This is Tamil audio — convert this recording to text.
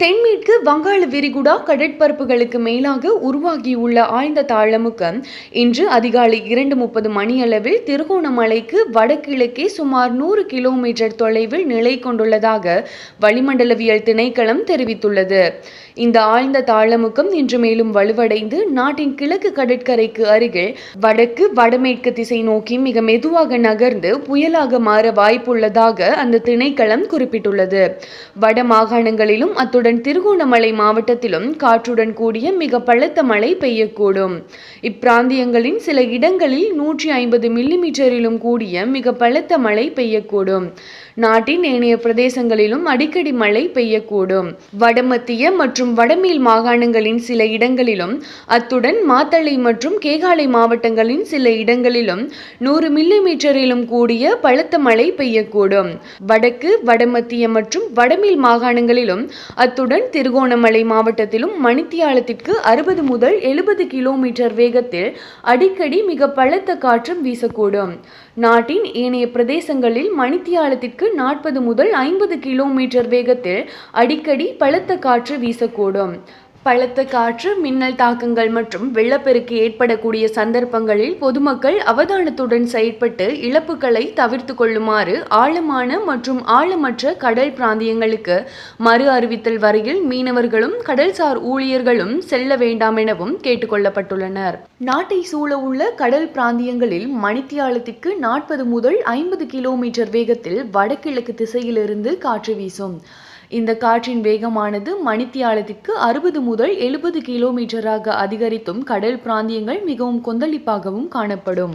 தென்மேற்கு வங்காள விரிகுடா கடற்பரப்புகளுக்கு மேலாக உருவாகியுள்ள ஆழ்ந்த தாழமுக்கம் இன்று அதிகாலை இரண்டு முப்பது மணியளவில் திருகோணமலைக்கு வடகிழக்கே சுமார் நூறு கிலோமீட்டர் தொலைவில் நிலை கொண்டுள்ளதாக வளிமண்டலவியல் திணைக்களம் தெரிவித்துள்ளது. இந்த ஆழ்ந்த தாழமுக்கம் இன்று மேலும் வலுவடைந்து நாட்டின் கிழக்கு கடற்கரைக்கு அருகில் வடக்கு வடமேற்கு திசை நோக்கி மிக மெதுவாக நகர்ந்து புயலாக மாற வாய்ப்புள்ளதாக அந்த திணைக்களம் குறிப்பிட்டுள்ளது. வட மாகாணங்களிலும் அத்துடன் திருகோணமலை மாவட்டத்திலும் காற்றுடன் கூடிய மிக பலத்த மழை பெய்யக்கூடும். இப்பிராந்தியங்களின் சில இடங்களில் நூற்றி ஐம்பது மில்லிமீட்டரிலும் கூடிய மிக பலத்த மழை பெய்யக்கூடும். நாட்டின் ஏனைய பிரதேசங்களிலும் அடிக்கடி மழை பெய்யக்கூடும். வடமத்திய மற்றும் வடமேல் மாகாணங்களின் சில இடங்களிலும் அத்துடன் மாத்தளை மற்றும் கேகாலை மாவட்டங்களின் சில இடங்களிலும் நூறு மில்லிமீட்டரிலும் கூடிய பலத்த மழை பெய்யக்கூடும். வடக்கு வடமத்திய மற்றும் வடமேல் மாகாணங்களிலும் அத்துடன் திருகோணமலை மாவட்டத்திலும் மணித்தியாலத்திற்கு அறுபது முதல் எழுபது கிலோமீட்டர் வேகத்தில் அடிக்கடி மிக பலத்த காற்றும் வீசக்கூடும். நாட்டின் ஏனைய பிரதேசங்களில் மணித்தியாலத்திற்கு நாற்பது முதல் ஐம்பது கிலோமீட்டர் வேகத்தில் அடிக்கடி பலத்த காற்று வீசக்கூடும். பலத்த காற்று மின்னல் தாக்கங்கள் மற்றும் வெள்ளப்பெருக்கு ஏற்படக்கூடிய சந்தர்ப்பங்களில் பொதுமக்கள் அவதானத்துடன் செயற்பட்டு இழப்புகளை தவிர்த்து கொள்ளுமாறு ஆழமான மற்றும் ஆழமற்ற கடல் பிராந்தியங்களுக்கு மறு அறிவித்தல் வரையில் மீனவர்களும் கடல்சார் ஊழியர்களும் செல்ல வேண்டாம் எனவும் கேட்டுக்கொள்ளப்பட்டுள்ளனர். நாட்டை சூழ உள்ள கடல் பிராந்தியங்களில் மணித்தியாலத்திற்கு நாற்பது முதல் ஐம்பது கிலோமீட்டர் வேகத்தில் வடகிழக்கு திசையிலிருந்து காற்று வீசும். இந்த காற்றின் வேகமானது மணித்தியாலத்திற்கு அறுபது முதல் எழுபது கிலோமீட்டராக அதிகரித்தும் கடல் பிராந்தியங்கள் மிகவும் கொந்தளிப்பாகவும் காணப்படும்.